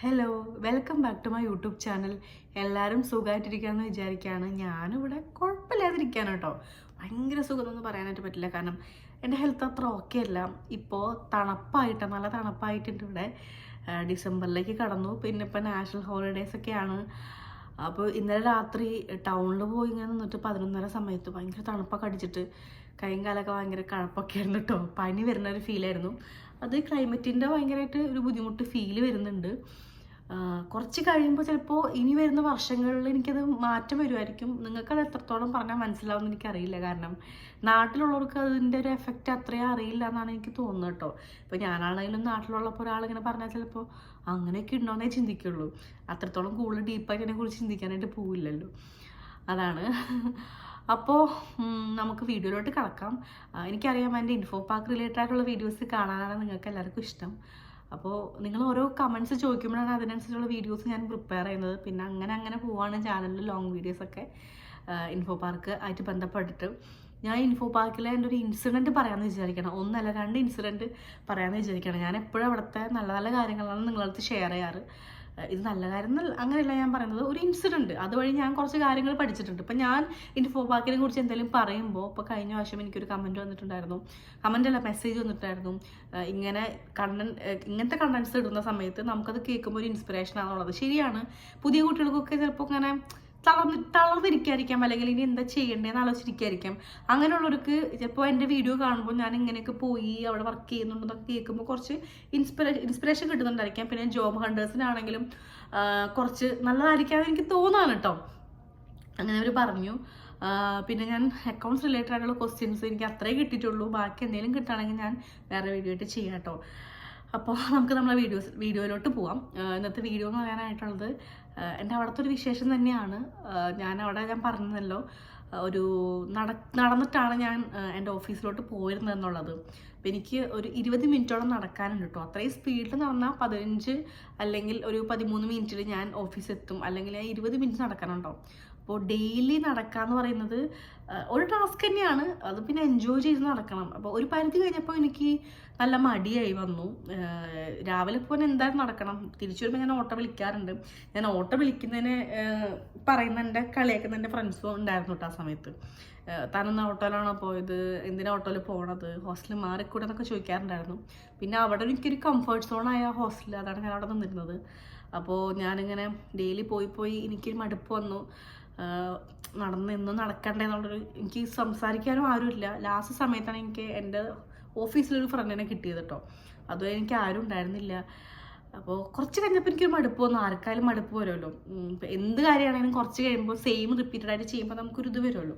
Hello welcome back to my YouTube channel എല്ലാവരും സുഖമായിട്ടിരിക്കുകയെന്ന് വിചാരിക്കുകയാണ് ഞാനിവിടെ കുഴപ്പമില്ലാതിരിക്കുകയാണ് കേട്ടോ. ഭയങ്കര സുഖമൊന്നും പറയാനായിട്ട് പറ്റില്ല. കാരണം എന്റെ ഹെൽത്ത് അത്ര ഓക്കെ അല്ല. ഇപ്പോൾ തണുപ്പായിട്ട് നല്ല തണുപ്പായിട്ടുണ്ട് ഇവിടെ. ഡിസംബറിലേക്ക് കടന്നു. പിന്നെ ഇപ്പോൾ നാഷണൽ ഹോളിഡേയ്സ് ഒക്കെയാണ്. അപ്പോൾ ഇന്നലെ രാത്രി ടൗണിൽ പോയി ഇങ്ങനെ നിന്നിട്ട് പതിനൊന്നര സമയത്ത് ഭയങ്കര തണുപ്പൊക്കെ അടിച്ചിട്ട് കൈയും കാലൊക്കെ ഭയങ്കര കഴപ്പൊക്കെ ആയിരുന്നു കേട്ടോ. പനി വരുന്ന ഒരു ഫീലായിരുന്നു അത് ക്ലൈമറ്റിന്റെ ഭയങ്കരമായിട്ട് ഒരു ബുദ്ധിമുട്ട് ഫീൽ വരുന്നുണ്ട്. കുറച്ച് കഴിയുമ്പോൾ ചിലപ്പോൾ ഇനി വരുന്ന വർഷങ്ങളിൽ എനിക്കത് മാറ്റം വരുമായിരിക്കും നിങ്ങൾക്കത് എത്രത്തോളം പറഞ്ഞാൽ മനസ്സിലാവുമെന്ന് എനിക്കറിയില്ല. കാരണം നാട്ടിലുള്ളവർക്ക് അതിന്റെ ഒരു എഫക്റ്റ് അത്രയും അറിയില്ല എന്നാണ് എനിക്ക് തോന്നുന്നത് കേട്ടോ. ഇപ്പോൾ ഞാനാണെങ്കിലും നാട്ടിലുള്ളപ്പോൾ ഒരാളിങ്ങനെ പറഞ്ഞാൽ ചിലപ്പോൾ അങ്ങനെയൊക്കെ ഉണ്ടോയെന്നേ ചിന്തിക്കുള്ളൂ. അത്രത്തോളം കൂടുതൽ ഡീപ്പായിട്ട് അതിനെക്കുറിച്ച് ചിന്തിക്കാനായിട്ട് പോവില്ലല്ലോ. അതാണ്. അപ്പോൾ നമുക്ക് വീഡിയോയിലോട്ട് കടക്കാം. എനിക്കറിയാം എന്റെ ഇൻഫോ പാർക്ക് റിലേറ്റഡ് ആയിട്ടുള്ള വീഡിയോസ് കാണാനാണ് നിങ്ങൾക്ക് എല്ലാവർക്കും ഇഷ്ടം. അപ്പോൾ നിങ്ങൾ ഓരോ കമൻസ് ചോദിക്കുമ്പോഴാണ് അതിനനുസരിച്ചുള്ള വീഡിയോസ് ഞാൻ പ്രിപ്പയർ ചെയ്യുന്നത്. പിന്നെ അങ്ങനെ അങ്ങനെ പോവാണ് ചാനലിൽ ലോങ് വീഡിയോസൊക്കെ ഇൻഫോ പാർക്ക് ആയിട്ട് ബന്ധപ്പെട്ടിട്ട്. ഞാൻ ഇൻഫോ പാർക്കിലെ എന്റെ ഒരു ഇൻസിഡന്റ് പറയാമെന്ന് വിചാരിക്കണം. ഒന്നല്ല രണ്ട് ഇൻസിഡന്റ് പറയാമെന്ന് വിചാരിക്കണം. ഞാൻ എപ്പോഴും അവിടുത്തെ നല്ല നല്ല കാര്യങ്ങളാണ് നിങ്ങളടുത്ത് ഷെയർ ചെയ്യാറ്. ഇത് നല്ല കാര്യം അങ്ങനെയല്ല ഞാൻ പറയുന്നത്. ഒരു ഇൻസിഡന്റ് അതുവഴി ഞാൻ കുറച്ച് കാര്യങ്ങൾ പഠിച്ചിട്ടുണ്ട്. ഇപ്പം ഞാൻ ഇൻഫോ പാർക്കിനെ കുറിച്ച് എന്തെങ്കിലും പറയുമ്പോൾ ഇപ്പോൾ കഴിഞ്ഞ പ്രാവശ്യം എനിക്കൊരു കമന്റ് വന്നിട്ടുണ്ടായിരുന്നു. കമന്റ് അല്ല മെസ്സേജ് വന്നിട്ടുണ്ടായിരുന്നു. ഇങ്ങനെ കണ്ടന്റ് ഇങ്ങനത്തെ കണ്ടന്റ്സ് ഇടുന്ന സമയത്ത് നമുക്കത് കേൾക്കുമ്പോൾ ഒരു ഇൻസ്പിറേഷൻ ആണെന്നുള്ളത് ശരിയാണ്. പുതിയ കുട്ടികൾക്കൊക്കെ ചിലപ്പോൾ ഇങ്ങനെ തളർന്ന് തളർന്നിരിക്കായിരിക്കാം അല്ലെങ്കിൽ ഇനി എന്താ ചെയ്യേണ്ടതെന്ന് ആലോചിച്ചിരിക്കായിരിക്കാം അങ്ങനെയുള്ളവർക്ക് ചിലപ്പോൾ എന്റെ വീഡിയോ കാണുമ്പോൾ ഞാൻ ഇങ്ങനെയൊക്കെ പോയി അവിടെ വർക്ക് ചെയ്യുന്നുണ്ടെന്നൊക്കെ കേൾക്കുമ്പോൾ കുറച്ച് ഇൻസ്പിറേ ഇൻസ്പിറേഷൻ കിട്ടുന്നുണ്ടായിരിക്കാം. പിന്നെ ജോബ് ഹണ്ടേഴ്സിനാണെങ്കിലും കുറച്ച് നല്ലതായിരിക്കാം എനിക്ക് തോന്നാണ് കേട്ടോ അങ്ങനെ അവർ പറഞ്ഞു. പിന്നെ ഞാൻ അക്കൗണ്ട്സ് റിലേറ്റഡ് ആയിട്ടുള്ള ക്വസ്റ്റ്യൻസ് എനിക്ക് അത്രേ കിട്ടിയിട്ടുള്ളൂ. ബാക്കി എന്തെങ്കിലും കിട്ടുകയാണെങ്കിൽ ഞാൻ വേറെ വീഡിയോ ആയിട്ട് ചെയ്യാം കേട്ടോ അപ്പോൾ നമുക്ക് നമ്മളെ വീഡിയോസ് വീഡിയോയിലോട്ട് പോവാം. ഇന്നത്തെ വീഡിയോ എന്ന് പറയാനായിട്ടുള്ളത് എന്റെ അവിടുത്തെ ഒരു വിശേഷം തന്നെയാണ്. ഞാൻ അവിടെ ഞാൻ പറഞ്ഞല്ലോ ഒരു നട നടന്നിട്ടാണ് ഞാൻ എന്റെ ഓഫീസിലോട്ട് പോയിരുന്നത് എന്നുള്ളത് എനിക്ക് ഒരു ഇരുപത് മിനിറ്റോളം നടക്കാനുണ്ട് കേട്ടോ. അത്രയും സ്പീഡിൽ നടന്നാൽ പതിനഞ്ച് അല്ലെങ്കിൽ ഒരു പതിമൂന്ന് മിനിറ്റിൽ ഞാൻ ഓഫീസിൽ എത്തും. അല്ലെങ്കിൽ ഇരുപത് മിനിറ്റ് നടക്കാനുണ്ടോ. അപ്പോൾ ഡെയിലി നടക്കുക എന്ന് പറയുന്നത് ഒരു ടാസ്ക് തന്നെയാണ്. അത് പിന്നെ എൻജോയ് ചെയ്ത് നടക്കണം. അപ്പോൾ ഒരു പരിധി കഴിഞ്ഞപ്പോൾ എനിക്ക് നല്ല മടിയായി വന്നു. രാവിലെ പോകാൻ എന്തായാലും നടക്കണം. തിരിച്ചു വരുമ്പോൾ ഞാൻ ഓട്ടോ വിളിക്കാറുണ്ട്. ഞാൻ ഓട്ടോ വിളിക്കുന്നതിന് പറയുന്ന എന്റെ കളിയാക്കുന്ന എന്റെ ഫ്രണ്ട്സും ഉണ്ടായിരുന്നു കേട്ടോ ആ സമയത്ത്. താനൊന്ന് ഓട്ടോയിലാണോ പോയത്? എന്തിനാ ഓട്ടോയിൽ പോകണത് ഹോസ്റ്റലിൽ മാറിക്കൂടെ എന്നൊക്കെ ചോദിക്കാറുണ്ടായിരുന്നു. പിന്നെ അവിടെ എനിക്കൊരു കംഫർട്ട് സോണായ ഹോസ്റ്റലിൽ അതാണ് ഞാൻ അവിടെ നിന്നിരുന്നത്. അപ്പോൾ ഞാനിങ്ങനെ ഡെയിലി പോയി പോയി എനിക്കൊരു മടുപ്പ് വന്നു. നടന്ന് എന്നും നടക്കണ്ടേ എന്നുള്ളൊരു എനിക്ക് സംസാരിക്കാനും ആരുമില്ല. ലാസ്റ്റ് സമയത്താണ് എനിക്ക് എന്റെ ഓഫീസിലൊരു ഫ്രണ്ടിനെ കിട്ടിയത് കേട്ടോ അതും എനിക്ക് ആരും ഉണ്ടായിരുന്നില്ല. അപ്പോൾ കുറച്ച് കഴിഞ്ഞപ്പോൾ എനിക്കൊരു മടുപ്പ് വന്നു. ആർക്കായാലും മടുപ്പ് വരുമല്ലോ. എന്ത് കാര്യമാണെങ്കിലും കുറച്ച് കഴിയുമ്പോൾ സെയിം റിപ്പീറ്റഡ് ആയിട്ട് ചെയ്യുമ്പോൾ നമുക്കൊരു ഇത് വരുമല്ലോ.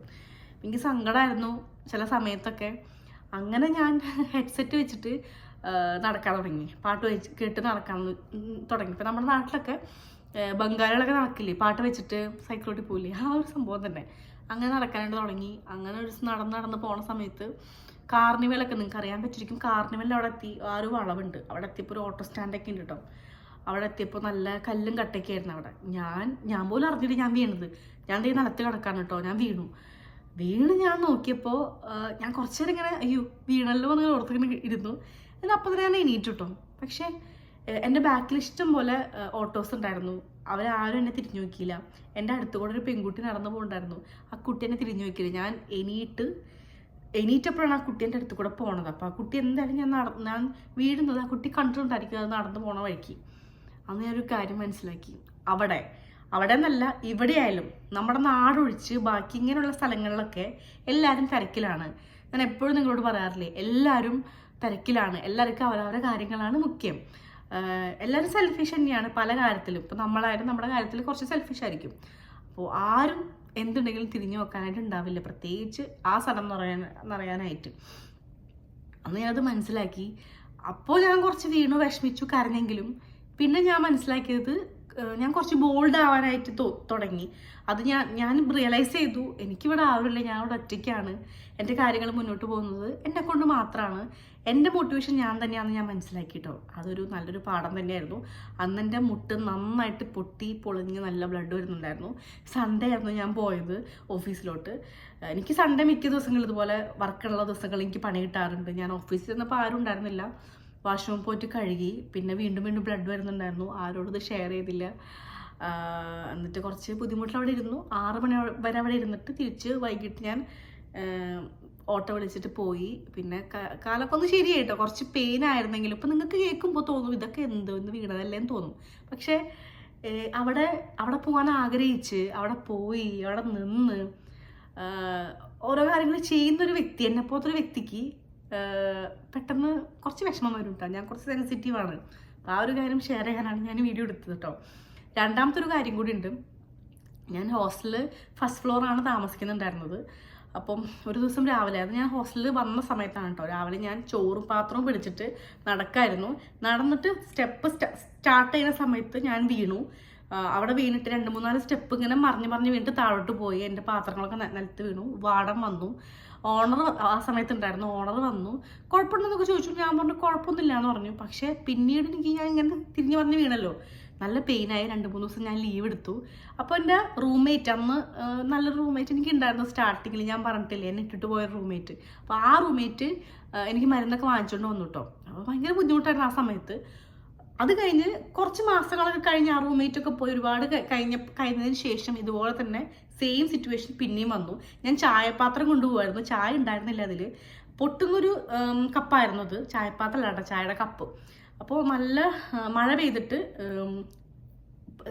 എനിക്ക് സങ്കടമായിരുന്നു ചില സമയത്തൊക്കെ. അങ്ങനെ ഞാൻ ഹെഡ്സെറ്റ് വെച്ചിട്ട് നടക്കാൻ തുടങ്ങി. പാട്ട് വെച്ച് കേട്ട് നടക്കാൻ തുടങ്ങി. ഇപ്പം നമ്മുടെ നാട്ടിലൊക്കെ ബംഗാളികളൊക്കെ നടക്കില്ലേ? പാട്ട് വെച്ചിട്ട് സൈക്കിളോട്ടി പോയില്ലേ ആ ഒരു സംഭവം തന്നെ. അങ്ങനെ നടക്കാനായിട്ട് തുടങ്ങി. അങ്ങനെ ഒരു നടന്ന് നടന്ന് പോണ സമയത്ത് കാർണിവലൊക്കെ നിങ്ങൾക്ക് അറിയാൻ പറ്റിയിരിക്കും. കാർണിവലിൽ അവിടെ എത്തി ആ ഒരു വളവുണ്ട്. അവിടെ എത്തിയപ്പോൾ ഒരു ഓട്ടോ സ്റ്റാൻഡൊക്കെ ഉണ്ട് കേട്ടോ അവിടെ എത്തിയപ്പോൾ നല്ല കല്ലും കട്ടയൊക്കെ ആയിരുന്നു അവിടെ. ഞാൻ ഞാൻ പോലും അറിഞ്ഞിട്ട് ഞാൻ വീണത്. ഞാൻ ഈ നിലത്ത് കിടക്കാണ് കേട്ടോ ഞാൻ വീണു. വീണ് ഞാൻ നോക്കിയപ്പോൾ ഞാൻ കുറച്ച് നേരം ഇങ്ങനെ അയ്യോ വീണല്ലോ എന്ന് ഓർത്തിങ്ങനെ ഇരുന്നു. എന്നാൽ അപ്പം തന്നെ ഞാൻ എണീറ്റു കേട്ടോ പക്ഷേ എന്റെ ബാക്കിൽ ഇഷ്ടം പോലെ ഓട്ടോസ് ഉണ്ടായിരുന്നു. അവരാരും എന്നെ തിരിഞ്ഞു നോക്കിയില്ല. എന്റെ അടുത്ത് കൂടെ ഒരു പെൺകുട്ടി നടന്നു പോകുന്നുണ്ടായിരുന്നു ആ കുട്ടി എന്നെ തിരിഞ്ഞു നോക്കിയില്ല. ഞാൻ എണീറ്റ് എണീറ്റപ്പോഴാണ് ആ കുട്ടി എന്റെ അടുത്ത് കൂടെ പോണത്. അപ്പോൾ ആ കുട്ടി എന്തായാലും ഞാൻ നട ഞാൻ വീഴുന്നത് ആ കുട്ടി കണ്ടിട്ടുണ്ടായിരിക്കും അത് നടന്നു പോണ വഴിക്ക്. അന്ന് ഞാനൊരു കാര്യം മനസ്സിലാക്കി. അവിടെ അവിടെ എന്നല്ല ഇവിടെയായാലും നമ്മുടെ നാടൊഴിച്ച് ബാക്കി ഇങ്ങനെയുള്ള സ്ഥലങ്ങളിലൊക്കെ എല്ലാവരും തിരക്കിലാണ്. ഞാൻ എപ്പോഴും നിങ്ങളോട് പറയാറില്ലേ എല്ലാവരും തിരക്കിലാണ്. എല്ലാവർക്കും അവരവരുടെ കാര്യങ്ങളാണ് മുഖ്യം. എല്ലാവരും സെൽഫിഷ് തന്നെയാണ് പല കാര്യത്തിലും. ഇപ്പം നമ്മളായാലും നമ്മുടെ കാര്യത്തിൽ കുറച്ച് സെൽഫിഷ് ആയിരിക്കും. അപ്പോൾ ആരും എന്തുണ്ടെങ്കിലും തിരിഞ്ഞു നോക്കാനായിട്ട് ഉണ്ടാവില്ല. പ്രത്യേകിച്ച് ആ സ്ഥലം എന്ന് പറയാൻ എന്നറിയാനായിട്ട് അന്ന് ഞാനത് മനസ്സിലാക്കി. അപ്പോൾ ഞാൻ കുറച്ച് വീണു വിഷമിച്ചു കരഞ്ഞെങ്കിലും പിന്നെ ഞാൻ മനസ്സിലാക്കിയത് ഞാൻ കുറച്ച് ബോൾഡ് ആവാനായിട്ട് തുടങ്ങി. അത് ഞാൻ ഞാൻ റിയലൈസ് ചെയ്തു എനിക്കിവിടെ ആവില്ല ഞാൻ ഇവിടെ ഒറ്റയ്ക്കാണ്. എന്റെ കാര്യങ്ങൾ മുന്നോട്ട് പോകുന്നത് എന്നെ കൊണ്ട് മാത്രമാണ് എന്റെ മോട്ടിവേഷൻ ഞാൻ തന്നെയാണെന്ന് ഞാൻ മനസ്സിലാക്കി കേട്ടോ അതൊരു നല്ലൊരു പാഠം തന്നെയായിരുന്നു. അന്ന് എന്റെ മുട്ട് നന്നായിട്ട് പൊട്ടി പൊളിഞ്ഞ് നല്ല ബ്ലഡ് വരുന്നുണ്ടായിരുന്നു. സൺഡേ ആയിരുന്നു ഞാൻ പോയത് ഓഫീസിലോട്ട് എനിക്ക് സൺഡേ മിക്ക ദിവസങ്ങളിൽ ഇതുപോലെ വർക്കുള്ള ദിവസങ്ങൾ എനിക്ക് പണി കിട്ടാറുണ്ട്. ഞാൻ ഓഫീസിൽ ചെന്നപ്പോൾ ആരും ഉണ്ടായിരുന്നില്ല. വാഷ്റൂമിൽ പോയിട്ട് കഴുകി പിന്നെ വീണ്ടും വീണ്ടും ബ്ലഡ് വരുന്നുണ്ടായിരുന്നു. ആരോടും ഇത് ഷെയർ ചെയ്തില്ല. എന്നിട്ട് കുറച്ച് ബുദ്ധിമുട്ടിൽ അവിടെ ഇരുന്നു. ആറ് മണി വരെ അവിടെ ഇരുന്നിട്ട് തിരിച്ച് വൈകിട്ട് ഞാൻ ഓട്ടോ വിളിച്ചിട്ട് പോയി. പിന്നെ കാലൊക്കെ ഒന്ന് ശരിയായി കേട്ടോ കുറച്ച് പെയിൻ ആയിരുന്നെങ്കിലും. ഇപ്പം നിങ്ങൾക്ക് കേൾക്കുമ്പോൾ തോന്നും ഇതൊക്കെ എന്തോ ഇന്ന് വീണതല്ലേ എന്ന് തോന്നും. പക്ഷേ അവിടെ അവിടെ പോകാൻ ആഗ്രഹിച്ച് അവിടെ പോയി അവിടെ നിന്ന് ഓരോ കാര്യങ്ങൾ ചെയ്യുന്നൊരു വ്യക്തി എന്നെ പോലത്തെ ഒരു വ്യക്തിക്ക് പെട്ടെന്ന് കുറച്ച് വിഷമം വരും കേട്ടോ ഞാൻ കുറച്ച് സെൻസിറ്റീവാണ് അപ്പോൾ ആ ഒരു കാര്യം ഷെയർ ചെയ്യാനാണ് ഞാൻ വീഡിയോ എടുത്തത് കേട്ടോ രണ്ടാമത്തെ ഒരു കാര്യം കൂടി ഉണ്ട്. ഞാൻ ഹോസ്റ്റലിൽ ഫസ്റ്റ് ഫ്ലോറാണ് താമസിക്കുന്നുണ്ടായിരുന്നത്. അപ്പം ഒരു ദിവസം രാവിലെ അത് ഞാൻ ഹോസ്റ്റലിൽ വന്ന സമയത്താണ് കേട്ടോ രാവിലെ ഞാൻ ചോറും പാത്രവും പിടിച്ചിട്ട് നടക്കായിരുന്നു. നടന്നിട്ട് സ്റ്റെപ്പ് സ്റ്റാർട്ട് ചെയ്യുന്ന സമയത്ത് ഞാൻ വീണു. അവിടെ വീണിട്ട് രണ്ട് മൂന്നാൽ സ്റ്റെപ്പ് ഇങ്ങനെ മറിഞ്ഞ് മറിഞ്ഞ് വീണിട്ട് താഴോട്ട് പോയി. എന്റെ പാത്രങ്ങളൊക്കെ നിലത്ത് വീണു. വാടം വന്നു. ഓണർ ആ സമയത്ത് ഉണ്ടായിരുന്നു. ഓണർ വന്നു. കുഴപ്പമുണ്ടെന്നൊക്കെ ചോദിച്ചു. ഞാൻ പറഞ്ഞു കുഴപ്പമൊന്നുമില്ല എന്ന് പറഞ്ഞു. പക്ഷേ പിന്നീട് എനിക്ക് ഞാൻ ഇങ്ങനെ തിരിഞ്ഞ് പറഞ്ഞ് വീണല്ലോ. നല്ല പെയിനായി രണ്ട് മൂന്ന് ദിവസം ഞാൻ ലീവ് എടുത്തു. അപ്പോൾ എന്റെ റൂംമേറ്റ് അന്ന് നല്ലൊരു റൂംമേറ്റ് എനിക്ക് ഉണ്ടായിരുന്നു സ്റ്റാർട്ടിങ്ങിൽ ഞാൻ പറഞ്ഞിട്ടില്ലേ എന്നെ ഇട്ടിട്ട് പോയ റൂംമേറ്റ് അപ്പോൾ ആ റൂംമേറ്റ് എനിക്ക് മരുന്നൊക്കെ വാങ്ങിച്ചുകൊണ്ട് വന്നു കേട്ടോ അപ്പോൾ ഭയങ്കര ബുദ്ധിമുട്ടായിരുന്നു ആ സമയത്ത്. അത് കഴിഞ്ഞ് കുറച്ച് മാസങ്ങളൊക്കെ കഴിഞ്ഞ് ആ റൂംമേറ്റ് ഒക്കെ പോയി ഒരുപാട് കഴിഞ്ഞ കഴിഞ്ഞതിന് ശേഷം ഇതുപോലെ തന്നെ സെയിം സിറ്റുവേഷൻ പിന്നെയും വന്നു. ഞാൻ ചായപാത്രം കൊണ്ടുപോകായിരുന്നു ചായ ഉണ്ടായിരുന്നില്ല അതിൽ പൊട്ടുന്നൊരു കപ്പായിരുന്നു അത്. ചായപാത്രം അല്ല കേട്ടോ ചായയുടെ കപ്പ്. അപ്പോൾ നല്ല മഴ പെയ്തിട്ട്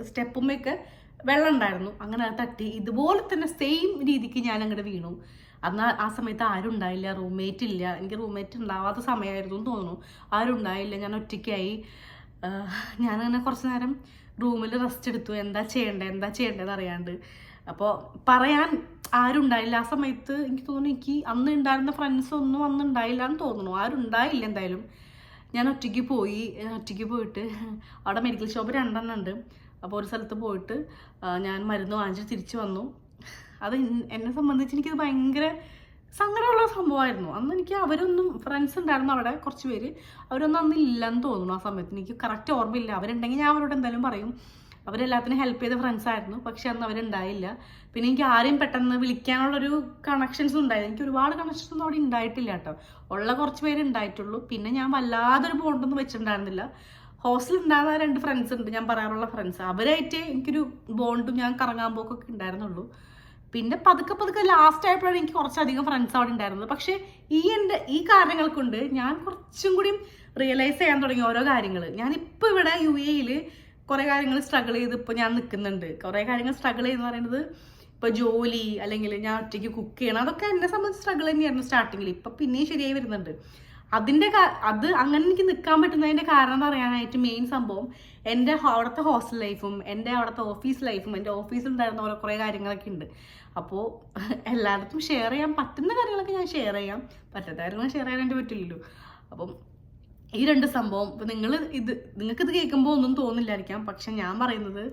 സ്റ്റെപ്പുമ്മയൊക്കെ വെള്ളം ഉണ്ടായിരുന്നു. അങ്ങനെ തട്ടി. ഇതുപോലെ തന്നെ സെയിം രീതിക്ക് ഞാൻ അങ്ങോട്ട് വീണു. അന്ന് ആ സമയത്ത് ആരും ഉണ്ടായില്ല. റൂംമേറ്റ് ഇല്ല. എനിക്ക് റൂംമേറ്റ് ഉണ്ടാവാത്ത സമയമായിരുന്നു എന്ന് തോന്നുന്നു. ആരും ഉണ്ടായില്ല. ഞാൻ ഒറ്റയ്ക്കായി. ഞാനങ്ങനെ കുറച്ച് നേരം റൂമിൽ റെസ്റ്റ് എടുത്തു. എന്താ ചെയ്യണ്ടേ എന്താ ചെയ്യണ്ടേന്ന് അറിയാണ്ട്. അപ്പോൾ പറയാൻ ആരും ഉണ്ടായില്ല ആ സമയത്ത് എനിക്ക് തോന്നുന്നു എനിക്ക് അന്ന് ഉണ്ടായിരുന്ന ഫ്രണ്ട്സ് ഒന്നും അന്ന് ഉണ്ടായില്ല എന്ന് തോന്നുന്നു. ആരും ഉണ്ടായില്ല എന്തായാലും. ഞാൻ ഒറ്റയ്ക്ക് പോയി ഒറ്റയ്ക്ക് പോയിട്ട് അവിടെ മെഡിക്കൽ ഷോപ്പ് രണ്ടെണ്ണം ഉണ്ട്. അപ്പോൾ ഒരു സ്ഥലത്ത് പോയിട്ട് ഞാൻ മരുന്ന് വാങ്ങിച്ച് തിരിച്ചു വന്നു. അത് എന്നെ സംബന്ധിച്ച് എനിക്കത് ഭയങ്കര സങ്കടമുള്ള സംഭവമായിരുന്നു. അന്ന് എനിക്ക് അവരൊന്നും ഫ്രണ്ട്സ് ഉണ്ടായിരുന്നു അവിടെ കുറച്ച് പേര്. അവരൊന്നും അന്ന് ഇല്ലെന്ന് തോന്നുന്നു ആ സമയത്ത്. എനിക്ക് കറക്റ്റ് ഓർമ്മയില്ല. അവരുണ്ടെങ്കിൽ ഞാൻ അവരോട് എന്തായാലും പറയും. അവരെല്ലാത്തിനും ഹെൽപ്പ് ചെയ്ത ഫ്രണ്ട്സ് ആയിരുന്നു. പക്ഷെ അന്ന് അവരുണ്ടായില്ല. പിന്നെ എനിക്ക് ആരെയും പെട്ടെന്ന് വിളിക്കാനുള്ളൊരു കണക്ഷൻസ് ഉണ്ടായിരുന്നു എനിക്ക് ഒരുപാട് കണക്ഷൻസ് ഒന്നും അവിടെ ഉണ്ടായിട്ടില്ല കേട്ടോ. ഉള്ള കുറച്ച് പേര് ഉണ്ടായിട്ടുള്ളൂ. പിന്നെ ഞാൻ വല്ലാതൊരു ബോണ്ടൊന്നും വെച്ചിട്ടുണ്ടായിരുന്നില്ല. ഹോസ്റ്റലിൽ ഉണ്ടാകുന്ന രണ്ട് ഫ്രണ്ട്സ് ഉണ്ട്. ഞാൻ പറയാറുള്ള ഫ്രണ്ട്സ് അവരായിട്ട് എനിക്കൊരു ബോണ്ടും ഞാൻ കറങ്ങാൻ പോക്കൊക്കെ ഉണ്ടായിരുന്നുള്ളൂ. പിന്നെ പതുക്കെ പതുക്കെ ലാസ്റ്റ് ആയപ്പോഴാണ് എനിക്ക് കുറച്ചധികം ഫ്രണ്ട്സ് അവിടെ ഉണ്ടായിരുന്നത്. പക്ഷേ ഈ എന്റെ ഈ കാരണങ്ങൾ കൊണ്ട് ഞാൻ കുറച്ചും കൂടി റിയലൈസ് ചെയ്യാൻ തുടങ്ങി ഓരോ കാര്യങ്ങൾ. ഞാനിപ്പോൾ ഇവിടെ യു എയിൽ കുറേ കാര്യങ്ങൾ സ്ട്രഗിൾ ചെയ്ത് ഇപ്പോൾ ഞാൻ നിൽക്കുന്നുണ്ട്. കുറേ കാര്യങ്ങൾ സ്ട്രഗിൾ ചെയ്യുന്ന പറയുന്നത് ഇപ്പോൾ ജോലി അല്ലെങ്കിൽ ഞാൻ ഒറ്റയ്ക്ക് കുക്ക് ചെയ്യണം. അതൊക്കെ എന്നെ സംബന്ധിച്ച് സ്ട്രഗിൾ തന്നെയായിരുന്നു സ്റ്റാർട്ടിങ്ങിൽ ഇപ്പം പിന്നെയും ശരിയായി വരുന്നുണ്ട്. അതിന്റെ കാ- അത് അങ്ങനെ എനിക്ക് നിൽക്കാൻ പറ്റുന്നതിന്റെ കാരണം പറയാനായിട്ട് മെയിൻ സംഭവം എന്റെ അവിടുത്തെ ഹോസ്റ്റൽ ലൈഫും എന്റെ അവിടുത്തെ ഓഫീസ് ലൈഫും എന്റെ ഓഫീസിൽ ഉണ്ടായിരുന്ന ഓരോ കുറേ കാര്യങ്ങളൊക്കെ ഉണ്ട്. അപ്പോൾ എല്ലായിടത്തും ഷെയർ ചെയ്യാൻ പറ്റുന്ന കാര്യങ്ങളൊക്കെ ഞാൻ ഷെയർ ചെയ്യാം. പറ്റാത്ത കാര്യങ്ങൾ ഷെയർ ചെയ്യാനായിട്ട് പറ്റില്ലല്ലോ. അപ്പം ഈ രണ്ട് സംഭവം ഇപ്പം നിങ്ങൾ ഇത് നിങ്ങൾക്ക് ഇത് കേൾക്കുമ്പോൾ ഒന്നും തോന്നില്ലായിരിക്കാം. പക്ഷെ ഞാൻ പറയുന്നത്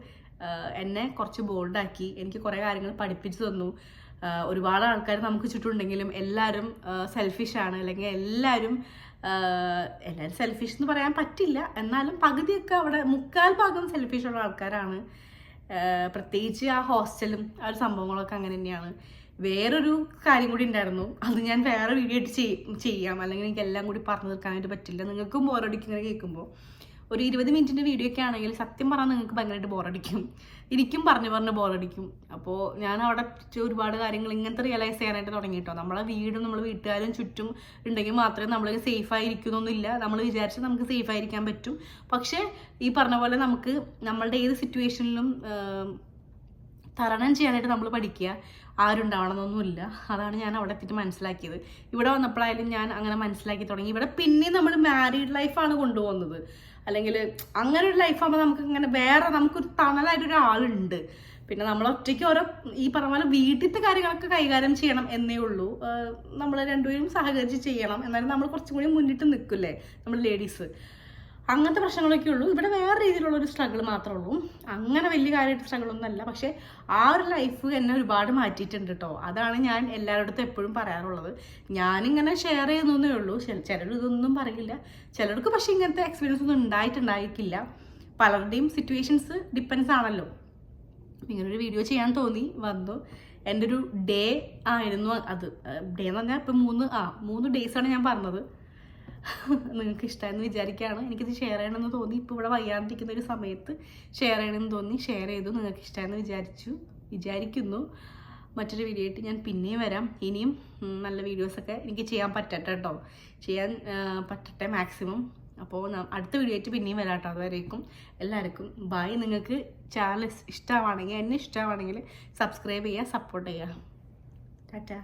എന്നെ കുറച്ച് ബോൾഡാക്കി എനിക്ക് കുറേ കാര്യങ്ങൾ പഠിപ്പിച്ചു തന്നു. ഒരുപാട് ആൾക്കാർ നമുക്ക് ചുറ്റുണ്ടെങ്കിലും എല്ലാവരും സെൽഫിഷാണ് അല്ലെങ്കിൽ എല്ലാവരും എല്ലാവരും സെൽഫിഷ് എന്ന് പറയാൻ പറ്റില്ല. എന്നാലും പകുതിയൊക്കെ അവിടെ മുക്കാൽ ഭാഗം സെൽഫിഷുള്ള ആൾക്കാരാണ്. പ്രത്യേകിച്ച് ആ ഹോസ്റ്റലും ആ ഒരു സംഭവങ്ങളൊക്കെ അങ്ങനെ തന്നെയാണ്. വേറൊരു കാര്യം കൂടി ഉണ്ടായിരുന്നു. അത് ഞാൻ വേറെ വീഡിയോ ആയിട്ട് ചെയ്യാം. അല്ലെങ്കിൽ എനിക്ക് എല്ലാം കൂടി പറഞ്ഞു തീർക്കാനായിട്ട് പറ്റില്ല. നിങ്ങൾക്കും ഇങ്ങനെ കേൾക്കുമ്പോൾ ഒരു ഇരുപത് മിനിറ്റിന്റെ വീഡിയോ ഒക്കെ ആണെങ്കിൽ സത്യം പറഞ്ഞാൽ നിങ്ങൾക്ക് ഭയങ്കരമായിട്ട് ബോറടിക്കും എനിക്കും പറഞ്ഞു പറഞ്ഞ് ബോറടിക്കും അപ്പോൾ ഞാൻ അവിടെ ഒരുപാട് കാര്യങ്ങൾ ഇങ്ങനത്തെ റിയലൈസ് ചെയ്യാനായിട്ട് തുടങ്ങി കേട്ടോ നമ്മളെ വീടും നമ്മൾ വീട്ടുകാരും ചുറ്റും ഉണ്ടെങ്കിൽ മാത്രമേ നമ്മൾ സേഫ് ആയിരിക്കുന്നൊന്നുമില്ല. നമ്മൾ വിചാരിച്ച് നമുക്ക് സേഫ് ആയിരിക്കാൻ പറ്റും. പക്ഷേ ഈ പറഞ്ഞ പോലെ നമുക്ക് നമ്മളുടെ ഏത് സിറ്റുവേഷനിലും തരണം ചെയ്യാനായിട്ട് നമ്മൾ പഠിക്കുക. ആരുണ്ടാവണമെന്നൊന്നുമില്ല. അതാണ് ഞാൻ അവിടെ എത്തിയിട്ട് മനസ്സിലാക്കിയത്. ഇവിടെ വന്നപ്പോഴായാലും ഞാൻ അങ്ങനെ മനസ്സിലാക്കി തുടങ്ങി. ഇവിടെ പിന്നെ നമ്മൾ മാരീഡ് ലൈഫാണ് കൊണ്ടുപോകുന്നത്. അല്ലെങ്കിൽ അങ്ങനെ ഒരു ലൈഫാകുമ്പോൾ നമുക്ക് ഇങ്ങനെ വേറെ നമുക്കൊരു തണലായിട്ട് ഒരാളുണ്ട്. പിന്നെ നമ്മൾ ഒറ്റയ്ക്ക് ഓരോ ഈ പറഞ്ഞ പോലെ വീട്ടിലത്തെ കാര്യങ്ങളൊക്കെ കൈകാര്യം ചെയ്യണം എന്നേ ഉള്ളൂ. നമ്മൾ രണ്ടുപേരും സഹകരിച്ച് ചെയ്യണം. എന്നാലും നമ്മൾ കുറച്ചും കൂടി മുന്നിട്ട് നിൽക്കില്ലേ? നമ്മൾ ലേഡീസ് അങ്ങനത്തെ പ്രശ്നങ്ങളൊക്കെ ഉള്ളൂ. ഇവിടെ വേറെ രീതിയിലുള്ള ഒരു സ്ട്രഗിൾ മാത്രമേ ഉള്ളൂ. അങ്ങനെ വലിയ കാര്യമായിട്ട് സ്ട്രഗിൾ ഒന്നും അല്ല പക്ഷേ ആ ഒരു ലൈഫ് എന്നെ ഒരുപാട് മാറ്റിയിട്ടുണ്ട് കേട്ടോ അതാണ് ഞാൻ എല്ലാവരുടെ എപ്പോഴും പറയാറുള്ളത്. ഞാനിങ്ങനെ ഷെയർ ചെയ്യുന്നേ ഉള്ളൂ. ചിലർ ഇതൊന്നും പറയില്ല. ചിലർക്ക് പക്ഷേ ഇങ്ങനത്തെ എക്സ്പീരിയൻസ് ഒന്നും ഉണ്ടായിട്ടുണ്ടായിരിക്കില്ല. പലരുടെയും സിറ്റുവേഷൻസ് ഡിപ്പെൻസ് ആണല്ലോ. ഇങ്ങനൊരു വീഡിയോ ചെയ്യാൻ തോന്നി വന്നു. എന്റെ ഒരു ഡേ ആയിരുന്നു അത്. ഡേ എന്ന് പറഞ്ഞാൽ ഇപ്പം മൂന്ന് ആ മൂന്ന് ഡേയ്സാണ് ഞാൻ പറഞ്ഞത്. നിങ്ങൾക്ക് ഇഷ്ടമായെന്ന് വിചാരിക്കുകയാണ്. എനിക്കിത് ഷെയർ ചെയ്യണമെന്ന് തോന്നി. ഇപ്പോൾ ഇവിടെ വയ്യാണ്ടിരിക്കുന്ന ഒരു സമയത്ത് ഷെയർ ചെയ്യണമെന്ന് തോന്നി. ഷെയർ ചെയ്തു. നിങ്ങൾക്ക് ഇഷ്ടമായെന്ന് വിചാരിച്ചു. വിചാരിക്കുന്നു. മറ്റൊരു വീഡിയോ ആയിട്ട് ഞാൻ പിന്നെയും വരാം. ഇനിയും നല്ല വീഡിയോസൊക്കെ എനിക്ക് ചെയ്യാൻ പറ്റട്ടെ കേട്ടോ. ചെയ്യാൻ പറ്റട്ടെ മാക്സിമം അപ്പോൾ അടുത്ത വീഡിയോ ആയിട്ട് പിന്നെയും വരാം കേട്ടോ. അതുവരേക്കും എല്ലാവർക്കും ബൈ നിങ്ങൾക്ക് ചാനൽ ഇഷ്ടമാണെങ്കിൽ എന്നെ ഇഷ്ടമാണെങ്കിൽ സബ്സ്ക്രൈബ് ചെയ്യുക സപ്പോർട്ട് ചെയ്യുക. ടാറ്റാ